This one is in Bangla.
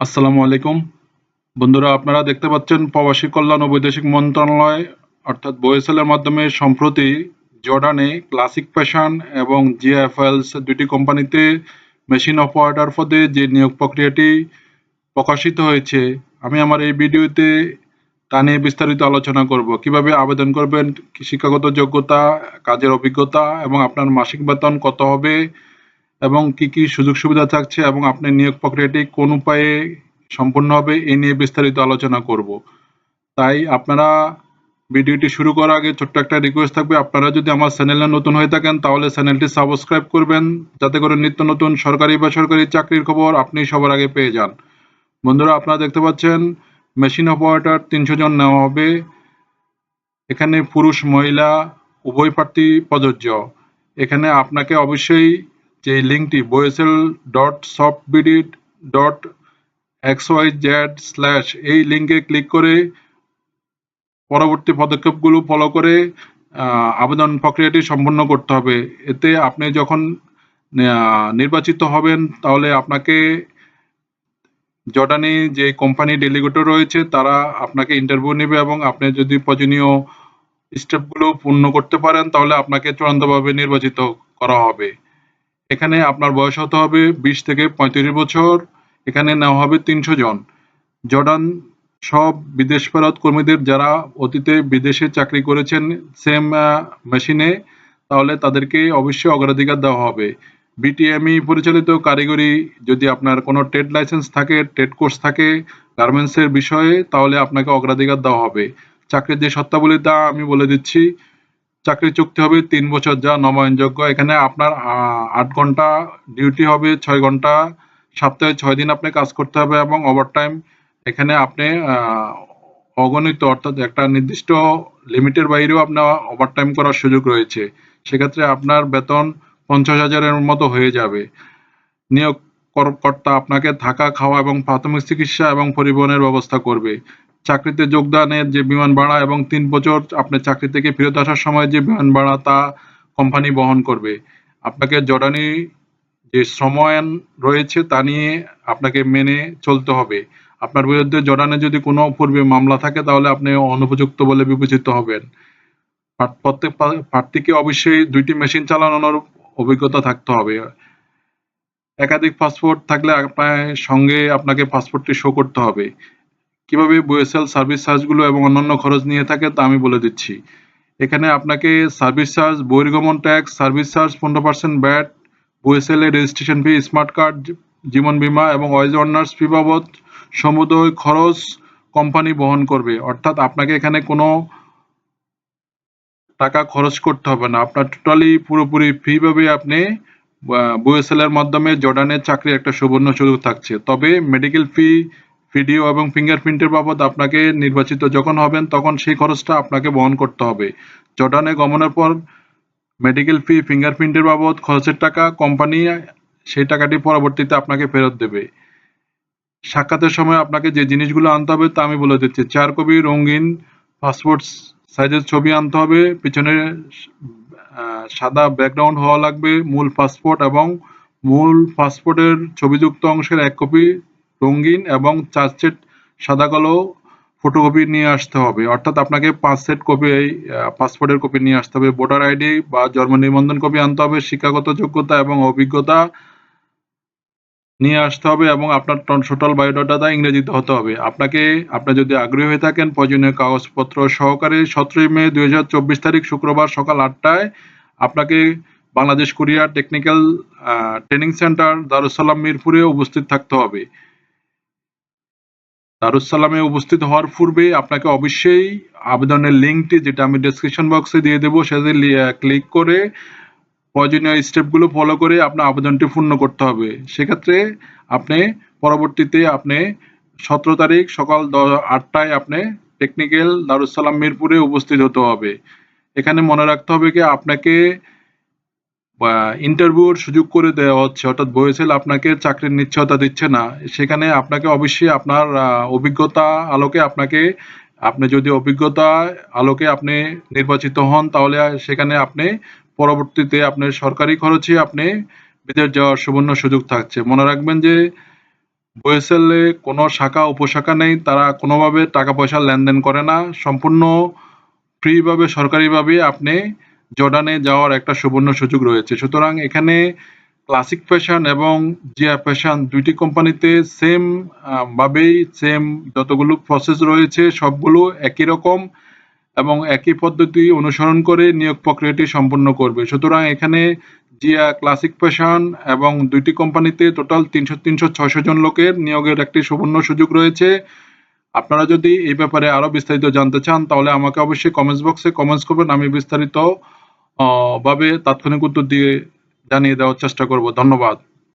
আসসালামু আলাইকুম। বন্ধুরা, আপনারা দেখতে পাচ্ছেন প্রবাসী কল্যাণ ও বৈদেশিক মন্ত্রণালয়, অর্থাৎ বয়েসেলের মাধ্যমে সম্প্রতি জর্ডানে ক্লাসিক ফ্যাশন এবং জিএফএলস দুটি কোম্পানিতে মেশিন অপারেটর পদে যে নিয়োগ প্রক্রিয়াটি প্রকাশিত হয়েছে, আমি আমার এই ভিডিওতে তা নিয়ে বিস্তারিত আলোচনা করব। কীভাবে আবেদন করবেন শিক্ষাগত যোগ্যতা, কাজের অভিজ্ঞতা এবং আপনার মাসিক বেতন কত হবে এবং কি কি সুযোগ সুবিধা থাকছে এবং আপনার নিয়োগ প্রক্রিয়াটি কোন উপায়ে সম্পূর্ণ হবে এই নিয়ে বিস্তারিত আলোচনা করব। তাই আপনারা ভিডিওটি শুরু করার আগে ছোট্ট একটা রিকোয়েস্ট থাকবে। আপনারা যদি আমার চ্যানেলে নতুন হয়ে থাকেন, তাহলে চ্যানেলটি সাবস্ক্রাইব করবেন। যাতে করে নিত্য নতুন সরকারি বেসরকারি চাকরির খবর আপনি সবার আগে পেয়ে যান। বন্ধুরা, আপনারা দেখতে পাচ্ছেন মেশিন অপারেটর তিনশো জন নেওয়া হবে। এখানে পুরুষ, মহিলা, উভয় প্রার্থী প্রযোজ্য। এখানে আপনাকে অবশ্যই যে লিঙ্কটি BOESL dot soft BD dot Z slash এই লিঙ্কে ক্লিক করে পরবর্তী পদক্ষেপগুলো ফলো করে আবেদন প্রক্রিয়াটি সম্পন্ন করতে হবে। এতে আপনি যখন নির্বাচিত হবেন, তাহলে আপনাকে জর্ডানি যে কোম্পানি ডেলিগেটর রয়েছে, তারা আপনাকে ইন্টারভিউ নেবে এবং আপনি যদি প্রয়োজনীয় স্টেপগুলো পূর্ণ করতে পারেন, তাহলে আপনাকে চূড়ান্তভাবে নির্বাচিত করা হবে। এখানে আপনার বয়স হতে হবে বিশ থেকে পঁয়ত্রিশ বছর। এখানে নেওয়া হবে তিনশো জন। জর্ডান সব বিদেশ ফেরত কর্মীদের যারা অতীতে বিদেশে চাকরি করেছেন সেম মেশিনে, তাহলে তাদেরকে অবশ্যই অগ্রাধিকার দেওয়া হবে। বিটিএমই পরিচালিত কারিগরি যদি আপনার কোনো ট্রেড লাইসেন্স থাকে, ট্রেড কোর্স থাকে গার্মেন্টসের বিষয়ে, তাহলে আপনাকে অগ্রাধিকার দেওয়া হবে। চাকরির যে শর্তাবলী তা আমি বলে দিচ্ছি চাকরি চুক্তি হবে তিন বছর যা নবায়নযোগ্য। এখানে আপনার আট ঘণ্টা ডিউটি হবে, ছয় ঘণ্টা, সপ্তাহে ছয় দিন আপনি কাজ করতে হবে এবং ওভারটাইম এখানে আপনি অগণিত অর্থাৎ একটা নির্দিষ্ট লিমিটের বাইরেও আপনার ওভারটাইম করার সুযোগ রয়েছে। সেক্ষেত্রে আপনার বেতন পঞ্চাশ হাজারের মতো হয়ে যাবে। নিয়োগ কর- কর্তা আপনাকে থাকা, খাওয়া এবং প্রাথমিক চিকিৎসা এবং পরিবহনের ব্যবস্থা করবে। চাকরিতে যোগদানের যে বিমান ভাড়া এবং তিন বছর আপনি চাকরি থেকে ফেরত আসার সময় যে বিমান ভাড়া তা কোম্পানি বহন করবে, আপনাকে জর্ডানি যে শ্রমায়ন রয়েছে তা নিয়ে আপনাকে মেনে চলতে হবে। আপনার বিরুদ্ধে জর্ডানে যদি কোনো পূর্বে মামলা থাকে তাহলে আপনি অনুপযুক্ত বলে বিবেচিত হবেন। প্রত্যেক প্রার্থীকে অবশ্যই দুইটি মেশিন চালানোর অভিজ্ঞতা থাকতে হবে। একাধিক পাসপোর্ট থাকলে আপনার সঙ্গে আপনাকে পাসপোর্টটি শো করতে হবে। কীভাবে বুয়েসেল সার্ভিস চার্জগুলো এবং অন্যান্য খরচ নিয়ে থাকে তা আমি বলে দিচ্ছি। এখানে আপনাকে সার্ভিস চার্জ, বহির্গমন ট্যাক্স, সার্ভিস চার্জ, পনেরো পার্সেন্ট ব্যাট বুয়েসেল এর রেজিস্ট্রেশন ফি, স্মার্ট কার্ড, জীবন বীমা এবং ওয়াইজ অনার্স ফি বাবদ সমুদয় খরচ কোম্পানি বহন করবে। অর্থাৎ আপনাকে এখানে কোনো টাকা খরচ করতে হবে না। আপনার টোটালি পুরোপুরি ফ্রি ভাবে আপনি এর মাধ্যমে জর্ডানের চাকরির একটা সুবর্ণ সুযোগ থাকছে। তবে মেডিকেল ফি ভিডিও এবং ফিঙ্গারপ্রিন্টের বাবদ আপনাকে নির্বাচিত যখন হবেন, তখন সেই খরচটা আপনাকে বহন করতে হবে। জর্ডানে গমনের পর মেডিকেল ফি ফিঙ্গারপ্রিন্টের বাবদ খরচের টাকা কোম্পানি সেই টাকাটি পরবর্তীতে আপনাকে ফেরত দেবে। সাক্ষাতের সময় আপনাকে যে জিনিসগুলো আনতে হবে তা আমি বলে দিচ্ছি। চার কপি রঙিন পাসপোর্ট সাইজের ছবি আনতে হবে। পিছনে সাদা ব্যাকগ্রাউন্ড হওয়া লাগবে। মূল পাসপোর্ট এবং মূল পাসপোর্টের ছবিযুক্ত অংশের এক কপি রঙিন এবং চার সেট সাদা কালো ফটোকপি নিয়ে আসতে হবে। অর্থাৎ আপনাকে পাঁচ সেট কপি এই পাসপোর্টের কপি নিয়ে আসতে হবে। ভোটার আইডি বা জন্ম নিবন্ধন কপি আনতে হবে, শিক্ষাগত যোগ্যতা এবং অভিজ্ঞতা নিয়ে আসতে হবে এবং আপনার টোটাল বায়োডাটা ইংরেজিতে হতে হবে। আপনাকে, আপনি যদি আগ্রহী হয়ে থাকেন, প্রয়োজনীয় কাগজপত্র সহকারে সতেরোই মে দুই হাজার চব্বিশ তারিখ শুক্রবার সকাল আটটায় আপনাকে Bangladesh courier technical training centre Darussalam মিরপুরে উপস্থিত থাকতে হবে। দারুসালামে উপস্থিত হওয়ার পূর্বে আপনাকে অবশ্যই আবেদনের লিঙ্কটি যেটা আমি ডেসক্রিপশন বক্সে দিয়ে দেবো সেটি ক্লিক করে প্রয়োজনীয় স্টেপগুলো ফলো করে আপনার আবেদনটি পূর্ণ করতে হবে। সেক্ষেত্রে আপনি পরবর্তীতে আপনি সতেরো তারিখ সকাল আটটায় আপনি টেকনিক্যাল দারুসালাম মিরপুরে উপস্থিত হতে হবে। এখানে মনে রাখতে হবে কি, আপনাকে ইন্টারভিউর সুযোগ করে দেওয়া হচ্ছে, অর্থাৎ বয়েসেল আপনাকে চাকরির নিশ্চয়তা দিচ্ছে না, সেখানে আপনাকে অবশ্যই আপনার অভিজ্ঞতা আলোকে আপনাকে, আপনি যদি অভিজ্ঞতা আলোকে আপনি নির্বাচিত হন, তাহলে সেখানে আপনি পরবর্তীতে আপনার সরকারি খরচে আপনি বিদেশ যাওয়ার সুবর্ণ সুযোগ থাকছে। মনে রাখবেন যে বয়েসেলে কোনো শাখা, উপশাখা নেই, তারা কোনোভাবে টাকা পয়সা লেনদেন করে না। সম্পূর্ণ ফ্রিভাবে সরকারিভাবে আপনি জর্ডানে যাওয়ার একটা সুবর্ণ সুযোগ রয়েছে। সুতরাং এখানে ক্লাসিক ফ্যাশন এবং জিয়া ফ্যাশন দুইটি কোম্পানিতে সেম ভাবেই সেম যতগুলো প্রসেস রয়েছে, সবগুলো একই রকম এবং একই পদ্ধতি অনুসরণ করে নিয়োগ প্রক্রিয়াটি সম্পন্ন করবে। সুতরাং এখানে জিয়া ক্লাসিক ফ্যাশন এবং দুইটি কোম্পানিতে টোটাল তিনশো তিনশো, ছয়শো জন লোকের নিয়োগের একটি সুবর্ণ সুযোগ রয়েছে। আপনারা যদি এই ব্যাপারে আরও বিস্তারিত জানতে চান, তাহলে আমাকে অবশ্যই কমেন্টস বক্সে কমেন্টস করবেন। আমি বিস্তারিত ভাবে তাৎক্ষণিক উত্তর দিয়ে জানিয়ে দেওয়ার চেষ্টা করব। ধন্যবাদ।